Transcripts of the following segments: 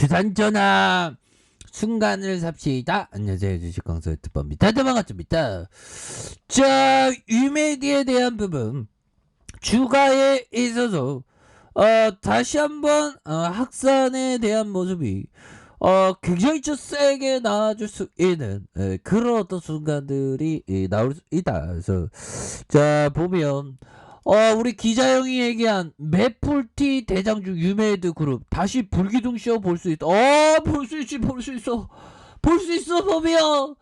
주산전화 순간을 삽시다. 안녕하세요. 주식광수 유튜버입니다. 다들 반갑습니다. 자, 유메디에 대한 부분. 주가에 있어서, 어, 다시 한번, 어, 확산에 대한 모습이, 어, 굉장히 좀 세게 나와줄 수 있는, 에, 그런 어떤 순간들이 에, 나올 수 있다. 그래서, 자, 보면, 어, 우리 기자 형이 얘기한 메플티 대장주 유메이드 그룹 다시 불기둥 쇼 볼 수 있다. 어, 볼 수 있지, 볼 수 있어. 볼 수 있어, 법이요.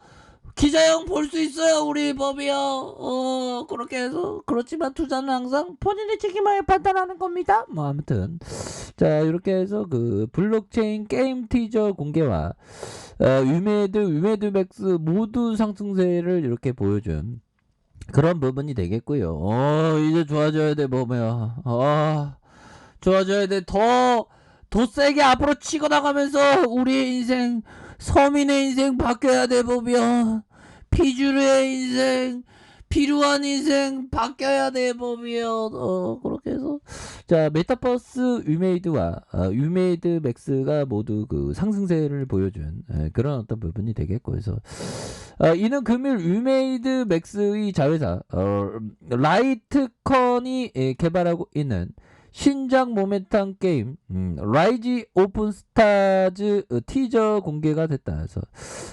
기자 형 볼 수 있어요, 우리 법이요. 어, 그렇게 해서. 그렇지만 투자는 항상 본인의 책임하에 판단하는 겁니다. 뭐, 아무튼. 자, 이렇게 해서 그 블록체인 게임 티저 공개와 어, 유메이드, 유메이드 맥스 모두 상승세를 이렇게 보여준 그런 부분이 되겠고요. 어, 이제 좋아져야 돼, 보면. 어, 좋아져야 돼. 더, 더 세게 앞으로 치고 나가면서 우리의 인생, 서민의 인생 바뀌어야 돼, 보면. 피주류의 인생, 필요한 인생 바뀌어야 돼, 보면. 어, 그렇게 해서. 자, 메타버스 유메이드와 어, 유메이드 맥스가 모두 그 상승세를 보여준 에, 그런 어떤 부분이 되겠고, 그래서. 어, 이는 금일 유메이드 맥스의 자회사 어, 라이트컨이 에, 개발하고 있는 신작 모멘텀 게임 음, 라이지 오픈 스타즈 어, 티저 공개가 됐다. 그래서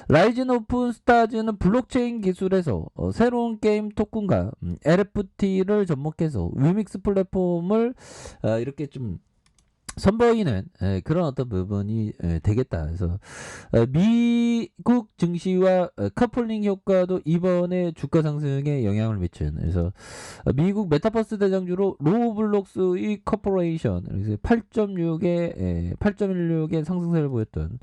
라이진 오픈 스타즈는 블록체인 기술에서 어, 새로운 게임 토큰과 음, LFT를 접목해서 위믹스 플랫폼을 어, 이렇게 좀 선보이는 에, 그런 어떤 부분이 에, 되겠다. 그래서 어, 미국 증시와 어, 커플링 효과도 이번에 주가 상승에 영향을 미친. 그래서 어, 미국 메타버스 대장주로 로블록스의 커퍼레이션 그래서 8.6의 8.16의 상승세를 보였던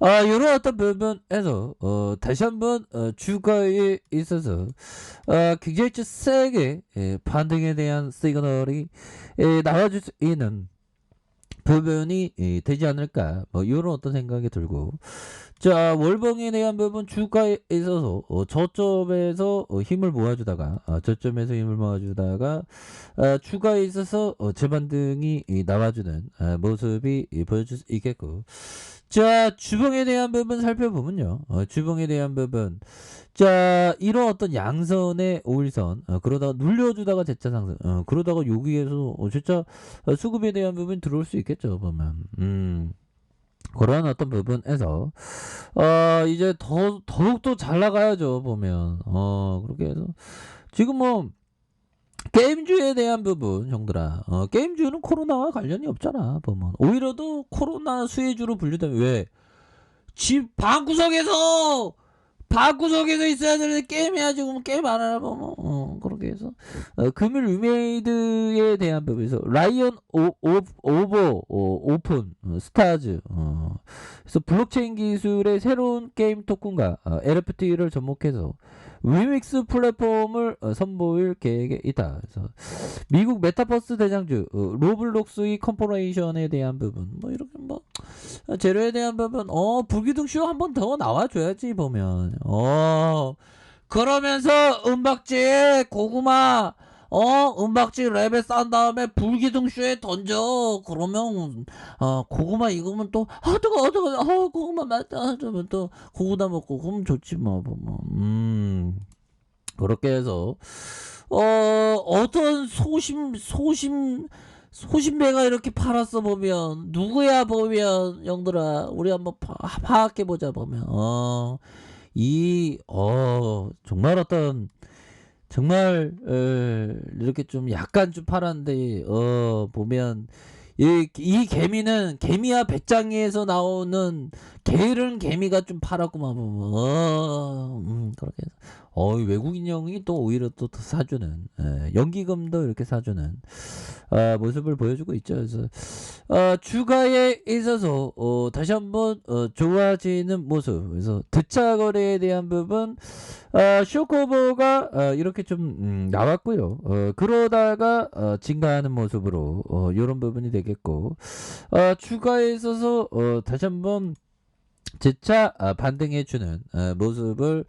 아 이런 어떤 부분에서 어, 다시 한번 어, 주가에 있어서 어, 굉장히 좀 세게 에, 반등에 대한 시그널이 에, 나와줄 수 있는 부분이 이, 되지 않을까. 뭐 이런 어떤 생각이 들고 자 월봉에 대한 부분 주가에 있어서 어, 저점에서 어, 힘을 모아주다가 어, 저점에서 힘을 모아주다가 어, 주가에 있어서 어, 재반등이 이, 나와주는 어, 모습이 이, 보여줄 수 있겠고. 자 주봉에 대한 부분 살펴보면요. 어, 주봉에 대한 부분. 자 이런 어떤 양선의 5일선 어, 그러다가 눌려주다가 재차 상승 어, 그러다가 여기에서 어, 진짜 어, 수급에 대한 부분 들어올 수 있겠죠 보면. 음 그런 어떤 부분에서 어 이제 더 더욱 더 잘 나가야죠 보면. 어 그렇게 해서. 지금 뭐 게임주에 대한 부분 형들아. 어 게임주는 코로나와 관련이 없잖아 보면. 오히려 더 코로나 수혜주로 분류되면 왜 집 방구석에서 방구석에서 있어야 되는데 게임 해야지. 그러면 게임 안 하나 보면 어 그렇게 해서. 어, 금일 유메이드에 대한 부분에서 라이언 오, 오, 오버 어, 오픈 어, 스타즈. 어, 그래서 블록체인 기술의 새로운 게임 토큰과 어, LFT를 접목해서 위믹스 플랫폼을 어, 선보일 계획에 있다. 그래서 미국 메타버스 대장주 어, 로블록스의 컴포레이션에 대한 부분 뭐 이렇게 뭐 어, 재료에 대한 부분 어 불기둥 쇼 한 번 더 나와줘야지 보면 어 그러면서 은박지 고구마 어 은박지 랩에 싼 다음에 불기둥 쇼에 던져. 그러면 어 고구마 익으면 또아 뜨거 워 뜨거 어 고구마 맛있다. 그러면 또 고구마 먹고 그럼 좋지 뭐 뭐. 음. 그렇게 해서. 어 어떤 소심 소심 소신배가 이렇게 팔았어 보면. 누구야 보면. 영들아 우리 한번 파, 파악해 보자 보면. 어. 이어 정말 어떤 정말 에, 이렇게 좀 약간 좀 팔았는데 어 보면 이, 이 개미는 개미와 배짱이에서 나오는 게으른 개미가 좀 팔았구만 보면. 어, 음, 그렇게 해서 어, 이 외국인 형이 또 오히려 또, 더 사주는 에, 연기금도 이렇게 사주는 어, 모습을 보여주고 있죠. 그래서 어, 주가에 있어서 어, 다시 한번 어, 좋아지는 모습. 그래서 드차 거래에 대한 부분 어, 쇼커버가 어, 이렇게 좀 음, 나왔고요. 어, 그러다가 어, 증가하는 모습으로 어, 이런 부분이 되겠고 어, 주가에 있어서 어, 다시 한번 재차 아, 반등해 주는 어, 모습을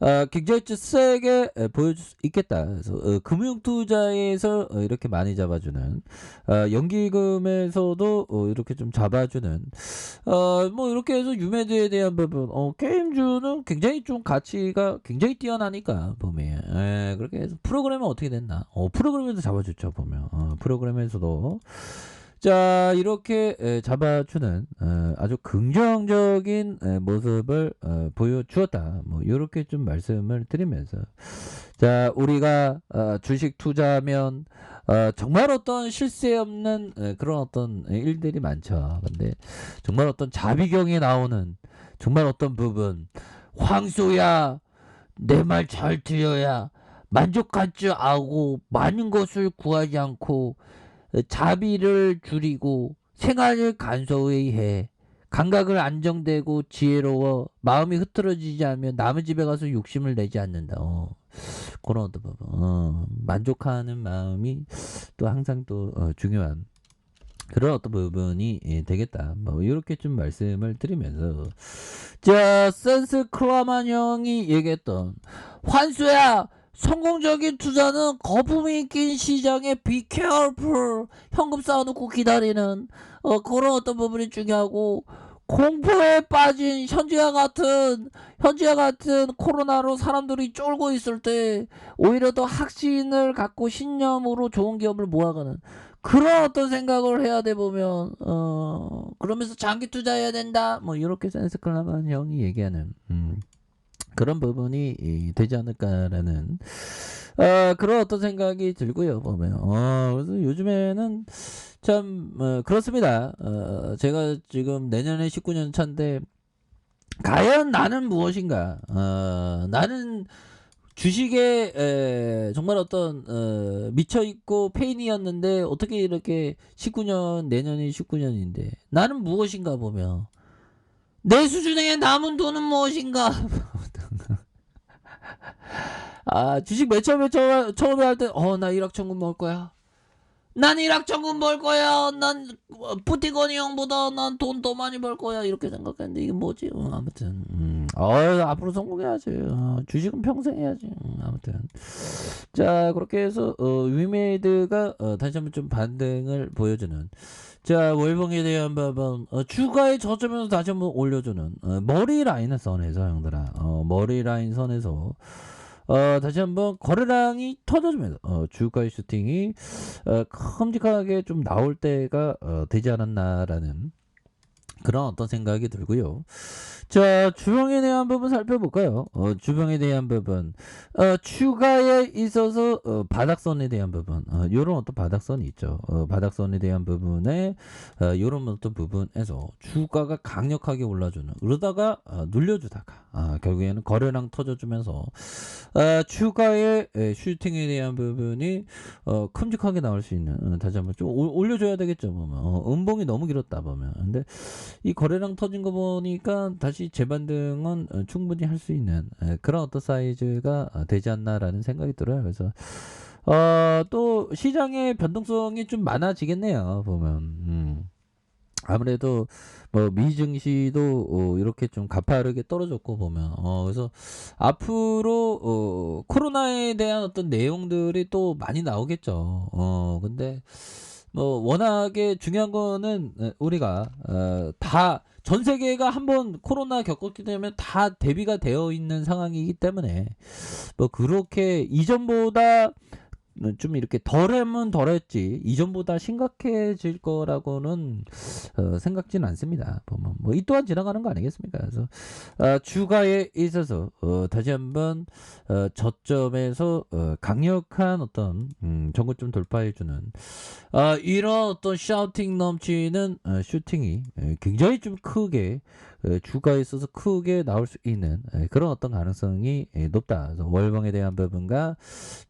어, 굉장히 좀 세게 에, 보여줄 수 있겠다. 그래서 어, 금융 투자에서 어, 이렇게 많이 잡아주는 어, 연기금에서도 어, 이렇게 좀 잡아주는 어, 뭐 이렇게 해서 유매드에 대한 부분 어, 게임주는 굉장히 좀 가치가 굉장히 뛰어나니까 보면 에, 그렇게 해서 프로그램은 어떻게 됐나? 어, 프로그램에서 잡아줬죠 보면 어, 프로그램에서도 자 이렇게 에, 잡아주는 어, 아주 긍정적인 에, 모습을 어, 보여주었다. 뭐 이렇게 좀 말씀을 드리면서 자 우리가 어, 주식 투자하면 어, 정말 어떤 실세 없는 에, 그런 어떤 일들이 많죠. 근데 정말 어떤 자비경에 나오는 정말 어떤 부분 황소야 내 말 잘 들어야 만족할 줄 알고 많은 것을 구하지 않고 어, 자비를 줄이고 생활을 간소히 해. 감각을 안정되고 지혜로워 마음이 흐트러지지 않으면 남의 집에 가서 욕심을 내지 않는다. 어, 그런 어떤 부분. 어, 만족하는 마음이 또 항상 또 어, 중요한 그런 어떤 부분이 예, 되겠다. 뭐 이렇게 좀 말씀을 드리면서 자 센스 크라만 형이 얘기했던 환수야 성공적인 투자는 거품이 낀 시장에 be careful 현금 쌓아놓고 기다리는 어, 그런 어떤 부분이 중요하고 공포에 빠진 현지와 같은 현지와 같은 코로나로 사람들이 쫄고 있을 때 오히려 더 확신을 갖고 신념으로 좋은 기업을 모아가는 그런 어떤 생각을 해야 돼 보면 어 그러면서 장기 투자해야 된다 뭐 이렇게 센스 클라만 형이 얘기하는 음. 그런 부분이 이, 되지 않을까라는 어, 그런 어떤 생각이 들고요 보면. 어, 그래서 요즘에는 참 어, 그렇습니다. 어, 제가 지금 내년에 19년 차인데 과연 나는 무엇인가? 어, 나는 주식에 에, 정말 어떤 어, 미쳐 있고 페인이었는데 어떻게 이렇게 19년 내년이 19년인데 나는 무엇인가 보면 내 수준에 남은 돈은 무엇인가 아 주식 맨 처음에 처, 처음에 할 때 어 나 일확천금 먹을 거야. 난 일확천금 벌 거야. 난 부티거니 형보다 난 돈 더 많이 벌 거야. 이렇게 생각했는데 이게 뭐지? 어, 아무튼 음, 어, 앞으로 성공해야지. 어, 주식은 평생 해야지. 음, 아무튼. 자 그렇게 해서 어, 위메이드가 어, 다시 한번 좀 반등을 보여주는. 자 월봉에 대한 부분 어, 주가의 저점에서 다시 한번 올려주는. 어, 머리 라인을 선에서 형들아. 어, 머리 라인 선에서 어, 다시 한번 거래량이 터져주면서 어, 주가의 슈팅이 어, 큼직하게 좀 나올 때가 어, 되지 않았나라는 그런 어떤 생각이 들고요. 자, 주봉에 대한 부분 살펴볼까요? 어, 주봉에 대한 부분. 어, 추가에 있어서 어, 바닥선에 대한 부분. 어, 요런 어떤 바닥선이 있죠. 어, 바닥선에 대한 부분에 어, 요런 어떤 부분에서 주가가 강력하게 올라주는 그러다가 어, 눌려주다가 아, 결국에는 거래량 터져주면서 어, 추가의 에, 슈팅에 대한 부분이 어, 큼직하게 나올 수 있는 어, 다시 한번 좀 올- 올려줘야 되겠죠 보면 어, 음봉이 너무 길었다 보면 근데 이 거래량 터진 거 보니까 다시 재반등은 어, 충분히 할 수 있는 에, 그런 어떤 사이즈가 어, 되지 않나라는 생각이 들어요. 그래서 어, 또 시장의 변동성이 좀 많아지겠네요. 보면 음. 아무래도 뭐 미증시도 어, 이렇게 좀 가파르게 떨어졌고 보면 어, 그래서 앞으로 어, 코로나에 대한 어떤 내용들이 또 많이 나오겠죠. 어, 근데 뭐 워낙에 중요한 거는 어, 우리가 어, 다 전 세계가 한번 코로나 겪었기 때문에 다 대비가 되어 있는 상황이기 때문에 뭐 그렇게 이전보다 좀 이렇게 덜하면 덜했지 이전보다 심각해질 거라고는 어, 생각지는 않습니다. 보면 뭐 이 또한 지나가는 거 아니겠습니까? 그래서 어, 주가에 있어서 어, 다시 한번 어, 저점에서 어, 강력한 어떤 음, 정고점 돌파해주는 어, 이런 어떤 샤우팅 넘치는 어, 슈팅이 에, 굉장히 좀 크게 어, 주가에 있어서 크게 나올 수 있는 에, 그런 어떤 가능성이 에, 높다. 그래서 월봉에 대한 부분과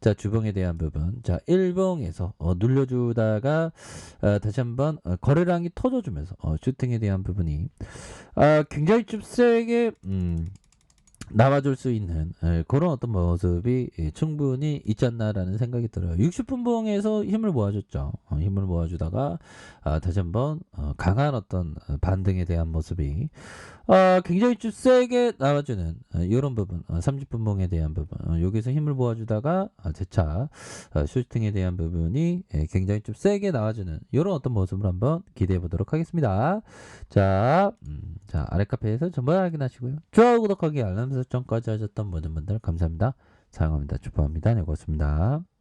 자 주봉에 대한 부분, 자 일봉에서 어, 눌려주다가 어, 다시 한번 어, 거래량이 터져주면서 어, 슈팅에 대한 부분이 아, 굉장히 좀 세게 음, 나와줄 수 있는 예, 그런 어떤 모습이 예, 충분히 있지 않나라는 생각이 들어요. 60분봉에서 힘을 모아줬죠. 어, 힘을 모아주다가 아, 다시 한번 어, 강한 어떤 어, 반등에 대한 모습이 어, 굉장히 좀 세게 나와주는 어, 이런 부분, 어, 30분봉에 대한 부분, 어, 여기서 힘을 모아주다가 어, 재차 어, 슈팅에 대한 부분이 예, 굉장히 좀 세게 나와주는 이런 어떤 모습을 한번 기대해 보도록 하겠습니다. 자, 음, 자 아래 카페에서 정보 확인하시고요. 좋아요, 구독하기, 알람 까지 하셨던 모든 분들 감사합니다. 사랑합니다. 축복합니다. 네, 고맙습니다.